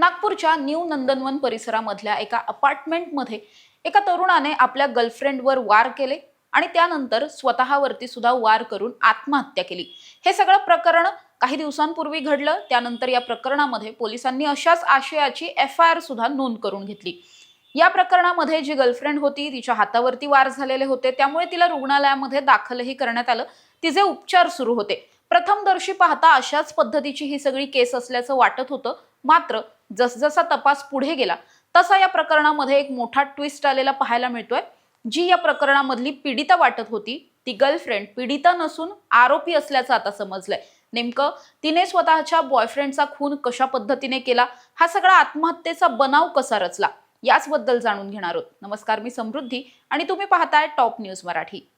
नागपूरच्या न्यू नंदनवन परिसरामधल्या एका अपार्टमेंटमध्ये एका तरुणाने आपल्या गर्लफ्रेंडवर वार केले आणि त्यानंतर स्वतःवरती सुद्धा वार करून आत्महत्या केली. हे सगळं प्रकरण काही दिवसांपूर्वी घडलं. त्यानंतर या प्रकरणामध्ये पोलिसांनी अशाच आशयाची एफ आय आर सुद्धा नोंद करून घेतली. या प्रकरणामध्ये जी गर्लफ्रेंड होती तिच्या हातावरती वार झालेले होते. त्यामुळे तिला रुग्णालयामध्ये दाखलही करण्यात आलं. तिचे उपचार सुरू होते. प्रथमदर्शी पाहता अशाच पद्धतीची ही सगळी केस असल्याचं वाटत होतं. मात्र जसजसा तपास पुढे गेला तसा या प्रकरणामध्ये एक मोठा ट्विस्ट आलेला पाहायला मिळतोय जी या प्रकरणामधली पीडिता वाटत होती ती गर्लफ्रेंड पीडिता नसून आरोपी असल्याचं आता समजलंय. नेमकं तिने स्वतःच्या बॉयफ्रेंडचा खून कशा पद्धतीने केला हा सगळा आत्महत्येचा बनाव कसा रचला याचबद्दल जाणून घेणार आहोत. नमस्कार मी समृद्धी आणि तुम्ही पाहताय top news Marathi.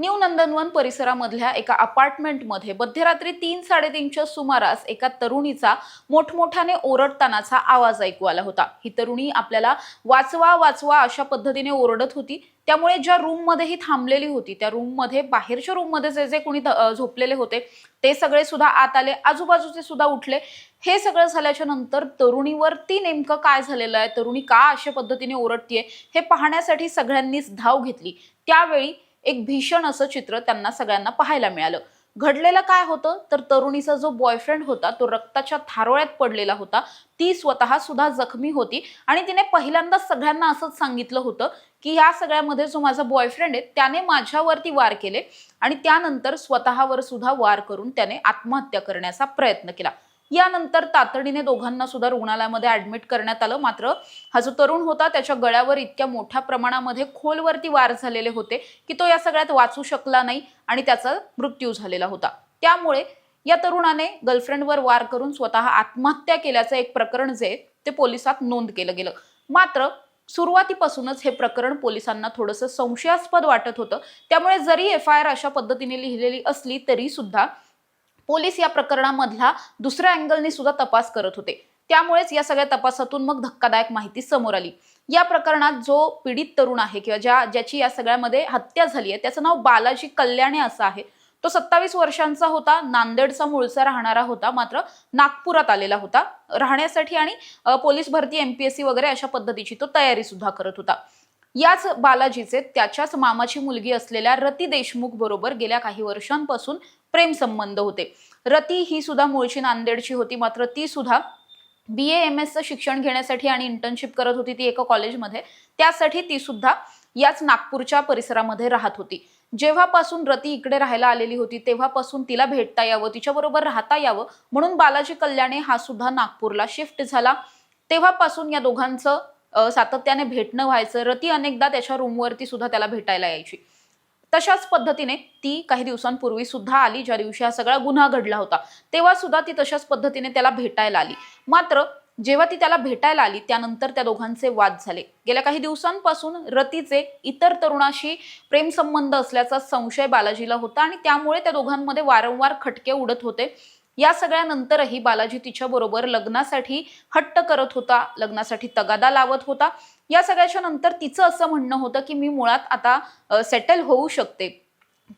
New Nandanvan परिसरामधल्या एका अपार्टमेंटमध्ये मध्यरात्री तीन साडेतीनच्या सुमारास एका तरुणीचा मोठमोठ्याने ओरडतानाचा आवाज ऐकू आला होता. ही तरुणी आपल्याला वाचवा वाचवा अशा पद्धतीने ओरडत होती. त्यामुळे ज्या रूममध्ये ही थांबलेली होती त्या रूममध्ये बाहेरच्या रूममध्ये जे जे कोणी झोपलेले होते ते सगळे सुद्धा आत आले. आजूबाजूचे सुद्धा उठले. हे सगळं झाल्याच्यानंतर तरुणीवरती नेमकं काय झालेलं आहे? तरुणी का अशा पद्धतीने ओरडतीये? हे पाहण्यासाठी सगळ्यांनीच धाव घेतली. त्यावेळी एक भीषण असं चित्र त्यांना सगळ्यांना पाहायला मिळालं. घडलेलं काय होतं? तर तरुणीचा जो बॉयफ्रेंड होता तो रक्ताच्या थारोळ्यात पडलेला होता. ती स्वतः सुद्धा जखमी होती आणि तिने पहिल्यांदा सगळ्यांना असंच सांगितलं होतं की या सगळ्यामध्ये जो माझा बॉयफ्रेंड आहे त्याने माझ्यावरती वार केले आणि त्यानंतर स्वतःवर सुद्धा वार करून त्याने आत्महत्या करण्याचा प्रयत्न केला. यानंतर तातडीने दोघांना सुद्धा रुग्णालयामध्ये ऍडमिट करण्यात आलं. मात्र हा जो तरुण होता त्याच्या गळ्यावर इतक्या मोठ्या प्रमाणामध्ये खोलवरती वार झालेले होते की तो या सगळ्यात वाचू शकला नाही आणि त्याचा मृत्यू झालेला होता. त्यामुळे या तरुणाने गर्लफ्रेंडवर वार करून स्वतः आत्महत्या केल्याचं एक प्रकरण जे ते पोलिसात नोंद केलं गेलं. मात्र सुरुवातीपासूनच हे प्रकरण पोलिसांना थोडंसं संशयास्पद वाटत होतं. त्यामुळे जरी एफ आय आर अशा पद्धतीने लिहिलेली असली तरी सुद्धा पोलीस या प्रकरणामधला दुसऱ्या अँगलने सुद्धा तपास करत होते. त्यामुळेच या सगळ्या तपासातून मग धक्कादायक माहिती समोर आली. या प्रकरणात जो पीडित तरुण आहे किंवा ज्या ज्याची या सगळ्यामध्ये हत्या झाली आहे त्याचं नाव बालाजी कल्याणे असं आहे. तो सत्तावीस वर्षांचा होता नांदेडचा मूळचा राहणारा होता मात्र नागपुरात आलेला होता. राहण्यासाठी आणि पोलीस भरती एमपीएससी वगैरे अशा पद्धतीची तो तयारी सुद्धा करत होता. याच बालाजीचे त्याच्याच मामाची मुलगी असलेल्या रती देशमुख बरोबर गेल्या काही वर्षांपासून प्रेम संबंध होते. रती ही सुद्धा मूळची नांदेडची होती मात्र ती सुद्धा बी ए एम एसचं शिक्षण घेण्यासाठी आणि इंटर्नशिप करत होती ती एका कॉलेजमध्ये त्यासाठी ती सुद्धा याच नागपूरच्या परिसरामध्ये राहत होती. जेव्हापासून रती इकडे राहायला आलेली होती तेव्हापासून तिला भेटता यावं तिच्याबरोबर राहता यावं म्हणून बालाजी कल्याणे हा सुद्धा नागपूरला शिफ्ट झाला. तेव्हापासून या दोघांचं सातत्याने भेटणं व्हायचं. रती अनेकदा त्याच्या रूमवरती सुद्धा त्याला भेटायला यायची. तशाच पद्धतीने ती काही दिवसांपूर्वी सुद्धा आली ज्या दिवशी हा सगळा गुन्हा घडला होता. तेव्हा सुद्धा ती तशाच पद्धतीने त्याला भेटायला आली. मात्र जेव्हा ती त्याला भेटायला आली त्यानंतर त्या दोघांचे वाद झाले. गेल्या काही दिवसांपासून रतीचे इतर तरुणाशी प्रेमसंबंध असल्याचा संशय बालाजीला होता आणि त्यामुळे त्या दोघांमध्ये वारंवार खटके उडत होते. या सगळ्यानंतरही बालाजी तिच्याबरोबर लग्नासाठी हट्ट करत होता लग्नासाठी तगादा लावत होता. या सगळ्याच्या नंतर तिचं असं म्हणणं होतं की मी मुळात आता सेटल होऊ शकते.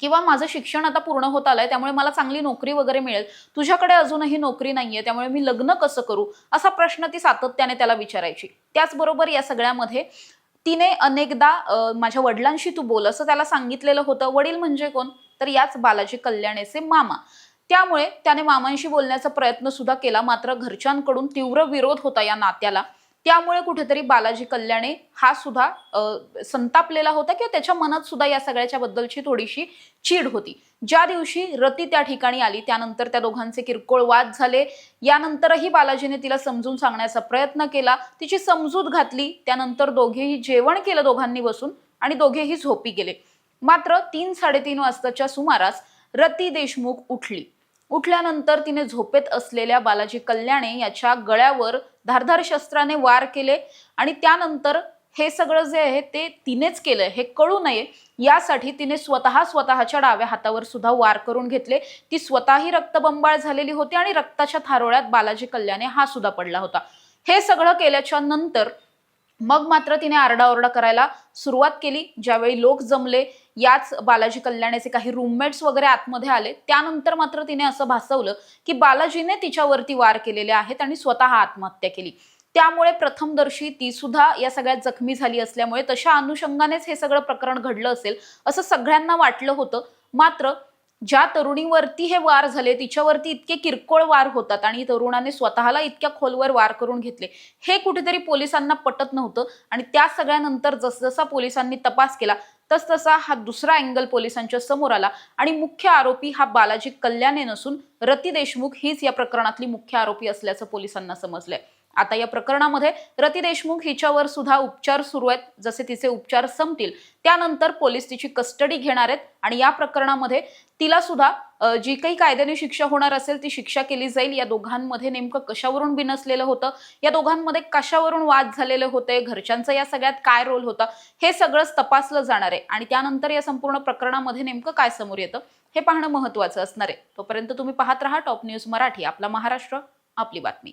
किंवा माझं शिक्षण आता पूर्ण होत आलंय त्यामुळे मला चांगली नोकरी वगैरे मिळेल. तुझ्याकडे अजूनही नोकरी नाहीये त्यामुळे मी लग्न कसं करू? असा प्रश्न ती सातत्याने त्याला विचारायची. त्याचबरोबर या सगळ्यामध्ये तिने अनेकदा माझ्या वडिलांशी तू बोल असं त्याला सांगितलेलं होतं. वडील म्हणजे कोण? तर याच बालाजी कल्याणेचे मामा. त्यामुळे त्याने मामांशी बोलण्याचा प्रयत्न सुद्धा केला मात्र घरच्यांकडून तीव्र विरोध होता या नात्याला. त्यामुळे कुठेतरी बालाजी कल्याणे हा सुद्धा संतापलेला होता किंवा त्याच्या मनात सुद्धा या सगळ्याच्या बद्दलची थोडीशी चीड होती. ज्या दिवशी रती त्या ठिकाणी आली त्यानंतर त्या दोघांचे किरकोळ वाद झाले. यानंतरही बालाजीने तिला समजून सांगण्याचा प्रयत्न केला. तिची समजूत घातली. त्यानंतर दोघेही जेवण केलं दोघांनी बसून आणि दोघेही झोपी गेले. मात्र तीन साडेतीन वाजताच्या सुमारास रती देशमुख उठली. उठल्यानंतर तिने झोपेत असलेल्या बालाजी कल्याणे याच्या गळ्यावर धारधार शस्त्राने वार केले आणि त्यानंतर हे सगळं जे आहे ते तिनेच केलंय हे कळू नये. यासाठी तिने स्वतः स्वतःच्या डाव्या हातावर सुद्धा वार करून घेतले. ती स्वतःही रक्तबंबाळ झालेली होती आणि रक्ताच्या थारोळ्यात बालाजी कल्याणे हा सुद्धा पडला होता. हे सगळं केल्याच्यानंतर मग मात्र तिने आरडाओरडा करायला सुरुवात केली ज्यावेळी लोक जमले याच बालाजी कल्याणेचे काही रूममेट्स वगैरे आतमध्ये आले. त्यानंतर मात्र तिने असं भासवलं की बालाजीने तिच्यावरती वार केलेले आहेत आणि स्वतः आत्महत्या केली. त्यामुळे प्रथमदर्शी ती सुद्धा या सगळ्यात जखमी झाली असल्यामुळे तशा अनुषंगानेच हे सगळं प्रकरण घडलं असेल असं सगळ्यांना वाटलं होतं. मात्र ज्या तरुणीवरती हे वार झाले तिच्यावरती इतके किरकोळ वार होतात आणि तरुणाने स्वतःला इतक्या खोलवर वार करून घेतले हे कुठेतरी पोलिसांना पटत नव्हतं. आणि त्या सगळ्यानंतर जसजसा पोलिसांनी तपास केला तसतसा हा दुसरा अँगल पोलिसांच्या समोर आला. आणि मुख्य आरोपी हा बालाजी कल्याणे नसून रती देशमुख हीच या प्रकरणातली मुख्य आरोपी असल्याचं पोलिसांना समजलंय. आता या प्रकरणामध्ये रती देशमुख हिच्यावर सुद्धा उपचार सुरू आहेत. जसे तिचे उपचार संपतील त्यानंतर पोलीस तिची कस्टडी घेणार आहेत आणि या प्रकरणामध्ये तिला सुद्धा जी काही कायद्याने शिक्षा होणार असेल ती शिक्षा केली जाईल. या दोघांमध्ये नेमकं कशावरून बिनसलेलं होतं? या दोघांमध्ये कशावरून वाद झालेले होते? घरच्यांचा या सगळ्यात काय रोल होता? हे सगळंच तपासलं जाणार आहे. आणि त्यानंतर या संपूर्ण प्रकरणामध्ये नेमकं काय समोर येतं? हे पाहणं महत्वाचं असणार आहे. तोपर्यंत तुम्ही पाहत राहा टॉप न्यूज मराठी. आपला महाराष्ट्र आपली बातमी.